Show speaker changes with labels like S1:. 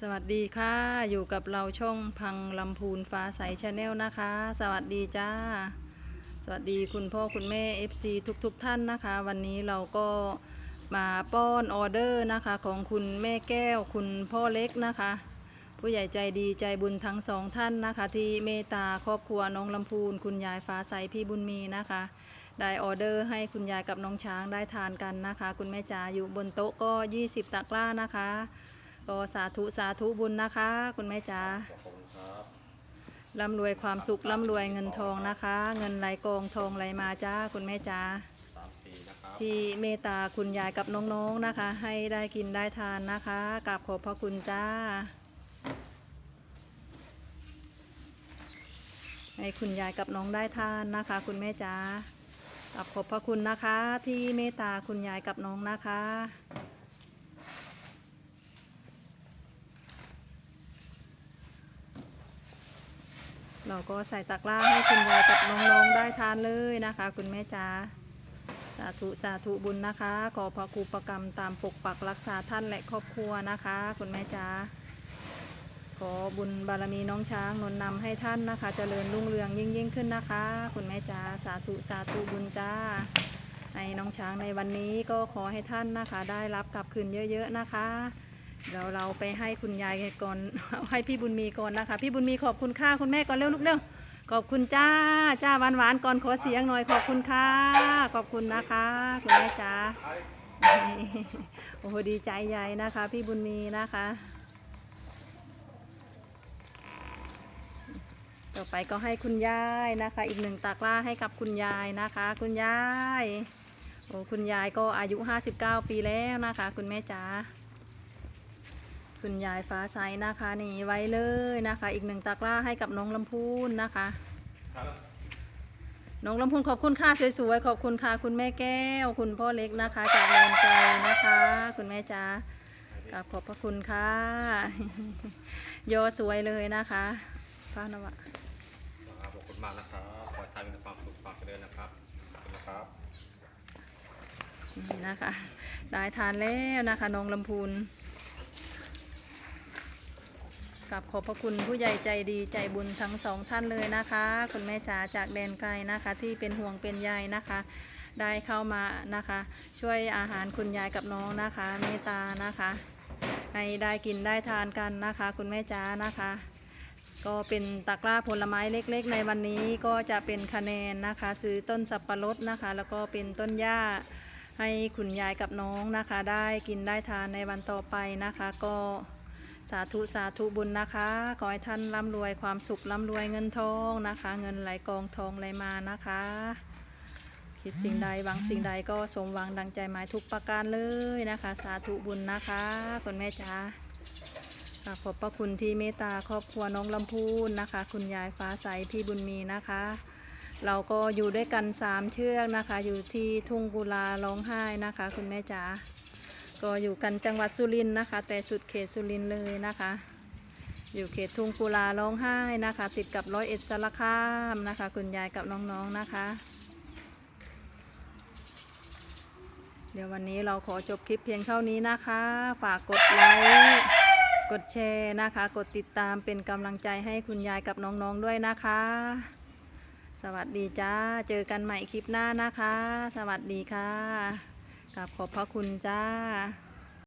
S1: สวัสดีค่ะ อยู่กับเราช่องพังลำพูนฟ้าใสชาแนลนะคะ สวัสดีจ้า สวัสดีคุณพ่อคุณแม่ FC ทุกๆทท่านนะคะ วันนี้เราก็มาป้อนออเดอร์นะคะของคุณแม่แก้วคุณพ่อเล็กนะคะ ผู้ใหญ่ใจดีใจบุญทั้งสองท่านนะคะ ที่เมตตาครอบครัวน้องลำพูน คุณยายฟ้าใสพี่บุญมีนะคะ ได้ออเดอร์ให้คุณยายกับน้องช้างได้ทานกันนะคะ คุณแม่จ๋าอยู่บนโต๊ะก็ 20 ตะกร้านะคะ ก็สาธุสาธุบุญนะคะ คุณแม่จ๋า
S2: ขอบคุณครับ
S1: ร่ำรวยความสุขร่ำรวยเงินทองนะคะ เงินไหลกองทองไหลมาจ้าคุณแม่จ๋า
S2: สามสี่นะครับ
S1: ที่เมตตาคุณยายกับน้องๆนะคะ ให้ได้กินได้ทานนะคะกราบขอบพระคุณจ้า ให้คุณยายกับน้องได้ทานนะคะ คุณแม่จ๋ากราบขอบพระคุณนะคะ ที่เมตตาคุณยายกับน้องนะคะ เราก็ใส่ตะกร้าให้คุณยายกับน้องๆได้ทานเลยนะคะ คุณแม่จ๋าสาธุสาธุบุญนะคะ ขอพระครูประกรรมตามปกปักรักษาท่านและครอบครัวนะคะ คุณแม่จ๋าขอบุญบารมีน้องช้างนนนำให้ท่านนะคะเจริญรุ่งเรืองยิ่งยิ่งขึ้นนะคะ คุณแม่จ๋าสาธุสาธุบุญจ้าให้น้องช้างในวันนี้ก็ขอให้ท่านนะคะ ได้รับกลับคืนเยอะ ๆนะคะ เดี๋ยวเราไปให้คุณยายก่อนให้พี่บุญมีก่อนนะคะ พี่บุญมีขอบคุณค่าคุณแม่ก่อนเร็วลูกเร็วขอบคุณจ้าจ้าหวานหวานก่อนขอเสียงหน่อยขอบคุณค่ะ ขอบคุณนะคะ คุณแม่จ้าโอ้โหดีใจใหญ่นะคะ พี่บุญมีนะคะต่อไปก็ให้คุณยายนะคะ อีกหนึ่งตากร้าให้กับคุณยายนะคะ คุณยายโอ้คุณยายก็อายุ 59 ปีแล้วนะคะ คุณแม่จ๋า คุณยายฟ้าใสนะคะนี่ไว้เลยนะคะ อีกหนึ่งตะกร้าให้กับน้องลำพูนนะคะ
S2: ครับ
S1: น้องลำพูนขอบคุณค่ะสวยๆขอบคุณค่ะคุณแม่แก้ว คุณพ่อเล็กนะคะ จากแดนไกลนะคะ คุณแม่จ๋ากราบขอบพระคุณค่ะโยสวยเลยนะคะพระนวะ
S2: นะครับขอบคุณมากนะครับขอให้ท่านมีแต่ความสุขความเจริญนะครับขอบคุณนะครับ
S1: นี่นะคะได้ทานแล้วนะคะน้องลำพูน กับขอบพระคุณผู้ใหญ่ใจดีใจบุญทั้งสองท่านเลยนะคะ คุณแม่จ๋าจากแดนไกลนะคะ ที่เป็นห่วงเป็นใยนะคะ ได้เข้ามานะคะ ช่วยอาหารคุณยายกับน้องนะคะเมตตานะคะ ให้ได้กินได้ทานกันนะคะ คุณแม่จ๋านะคะ ก็เป็นตะกร้าผลไม้เล็กๆ ในวันนี้ก็จะเป็นคะแนนนะคะ ซื้อต้นสับปะรดนะคะ แล้วก็เป็นต้นหญ้าให้คุณยายกับน้องนะคะ ได้กินได้ทานในวันต่อไปนะคะ ก็ สาธุสาธุบุญนะคะ ขอให้ท่านร่ำรวยความสุขร่ำรวยเงินทองนะคะ เงินไหลกองทองไหลมานะคะ คิดสิ่งใดหวังสิ่งใดก็สมหวังดังใจหมายทุกประการเลยนะคะ สาธุบุญนะคะคุณแม่จ๋าค่ะขอบพระคุณที่เมตตาครอบครัวน้องลำพูนนะคะ คุณยายฟ้าใสพี่บุญมีนะคะ เราก็อยู่ด้วยกันสามเชือกนะคะ อยู่ที่ทุ่งกุลาร้องไห้นะคะ คุณแม่จ๋า ก็อยู่กันจังหวัดสุรินทร์นะคะ แต่สุดเขตสุรินทร์เลยนะคะ อยู่เขตทุ่งกุลาร้องไห้นะคะ ติดกับร้อยเอ็ดสารคามนะคะ คุณยายกับน้องๆนะคะ เดี๋ยววันนี้เราขอจบคลิปเพียงเท่านี้นะคะ ฝากกดไลค์กดแชร์นะคะ กดติดตามเป็นกำลังใจให้คุณยายกับน้องๆด้วยนะคะ สวัสดีจ้า เจอกันใหม่คลิปหน้านะคะ สวัสดีค่ะ กับขอบพระคุณจ้า